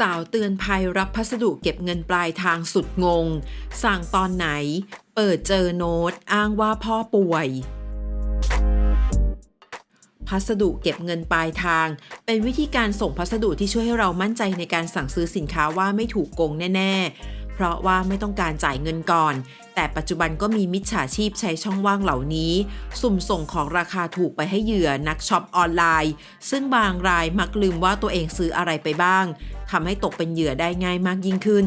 สาวเตือนภัยรับพัสดุเก็บเงินปลายทางสุดงง สั่งตอนไหน เปิดเจอโน้ต อ้างว่าพ่อป่วย พัสดุเก็บเงินปลายทาง เป็นวิธีการส่งพัสดุที่ช่วยให้เรามั่นใจในการสั่งซื้อสินค้าว่าไม่ถูกโกงแน่ ๆ เพราะว่าไม่ต้องการจ่ายเงินก่อน แต่ปัจจุบันก็มีมิจฉาชีพใช้ช่องว่างเหล่านี้ สุ่มส่งของราคาถูกไปให้เหยื่อนักช็อปออนไลน์ ซึ่งบางรายมักลืมว่าตัวเองซื้ออะไรไปบ้าง ทำให้ตกเป็นเหยื่อได้ง่ายมากยิ่งขึ้น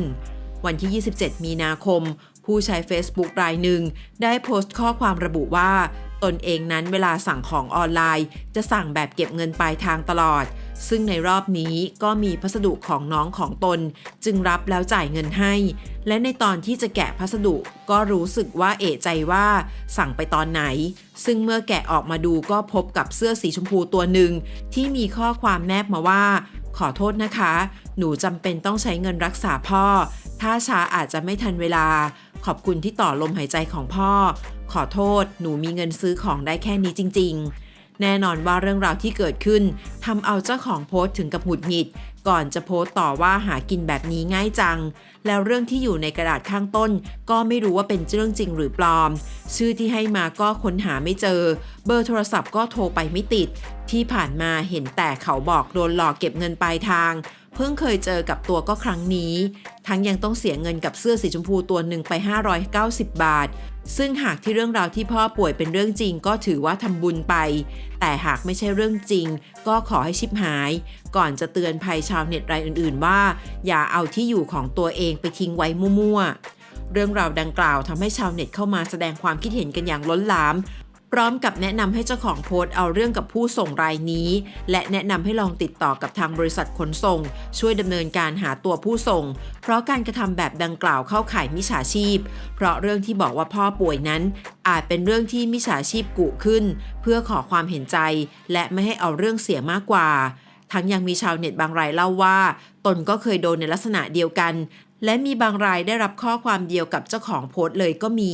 วันที่ 27 มีนาคม ผู้ใช้ Facebook รายหนึ่ง ได้โพสต์ข้อความระบุว่า ตนเองนั้นเวลาสั่งของออนไลน์ จะสั่งแบบเก็บเงินปลายทางตลอด ซึ่งในรอบนี้ก็มีพัสดุของน้องของตน จึงรับแล้วจ่ายเงินให้ และในตอนที่จะแกะพัสดุก็รู้สึกว่าเอะใจว่าสั่งไปตอนไหน ซึ่งเมื่อแกะออกมาดูก็พบกับเสื้อสีชมพูตัวหนึ่งที่มีข้อความแนบมาว่า ขอโทษนะคะ หนูจำเป็นต้องใช้เงินรักษาพ่อ ถ้าช้าอาจจะไม่ทันเวลา ขอบคุณที่ต่อลมหายใจของพ่อ ขอโทษ หนูมีเงินซื้อของได้แค่นี้จริง ๆ แน่นอนว่าเรื่องราวที่เกิดขึ้นทำเอาเจ้าของโพสต์ถึงกับหงุดหงิด ก่อนจะโพสต์ต่อว่าหากินแบบนี้ง่ายจัง แล้วเรื่องที่อยู่ในกระดาษข้างต้น ก็ไม่รู้ว่าเป็นเรื่องจริงหรือปลอม ชื่อที่ให้มาก็ค้นหาไม่เจอ เบอร์โทรศัพท์ก็โทรไปไม่ติด ที่ผ่านมาเห็นแต่เขาบอกโดนหลอกเก็บเงินปลายทาง เพิ่งเคยเจอกับตัวก็ครั้งนี้ ทั้งยังต้องเสียเงินกับเสื้อสีชมพูตัวหนึ่งไป 590 บาท ซึ่งหากที่เรื่องราวที่พ่อป่วยเป็นเรื่องจริงก็ถือว่าทำบุญไป แต่หากไม่ใช่เรื่องจริง ก็ขอให้ชิบหาย ก่อนจะเตือนภัยชาวเน็ตรายอื่นๆ ว่า อย่าเอาที่อยู่ของตัวเองไปทิ้งไว้มั่วๆเรื่องราวดังกล่าวทำให้ชาวเน็ตเข้ามาแสดงความคิดเห็นกันอย่างล้นหลาม พร้อมกับแนะนำให้เจ้าของโพสต์เอาเรื่องกับผู้ส่งรายนี้ และแนะนำให้ลองติดต่อกับทางบริษัทขนส่ง ช่วยดำเนินการหาตัวผู้ส่ง เพราะการกระทำแบบดังกล่าวเข้าข่ายมิจฉาชีพ เพราะเรื่องที่บอกว่าพ่อป่วยนั้น อาจเป็นเรื่องที่มิจฉาชีพกุขึ้น เพื่อขอความเห็นใจ และไม่ให้เอาเรื่องเสียมากกว่า ทั้งยังมีชาวเน็ตบางรายเล่าว่า ตนก็เคยโดนในลักษณะเดียวกัน และมีบางรายได้รับข้อความเดียวกับเจ้าของโพสต์เลยก็มี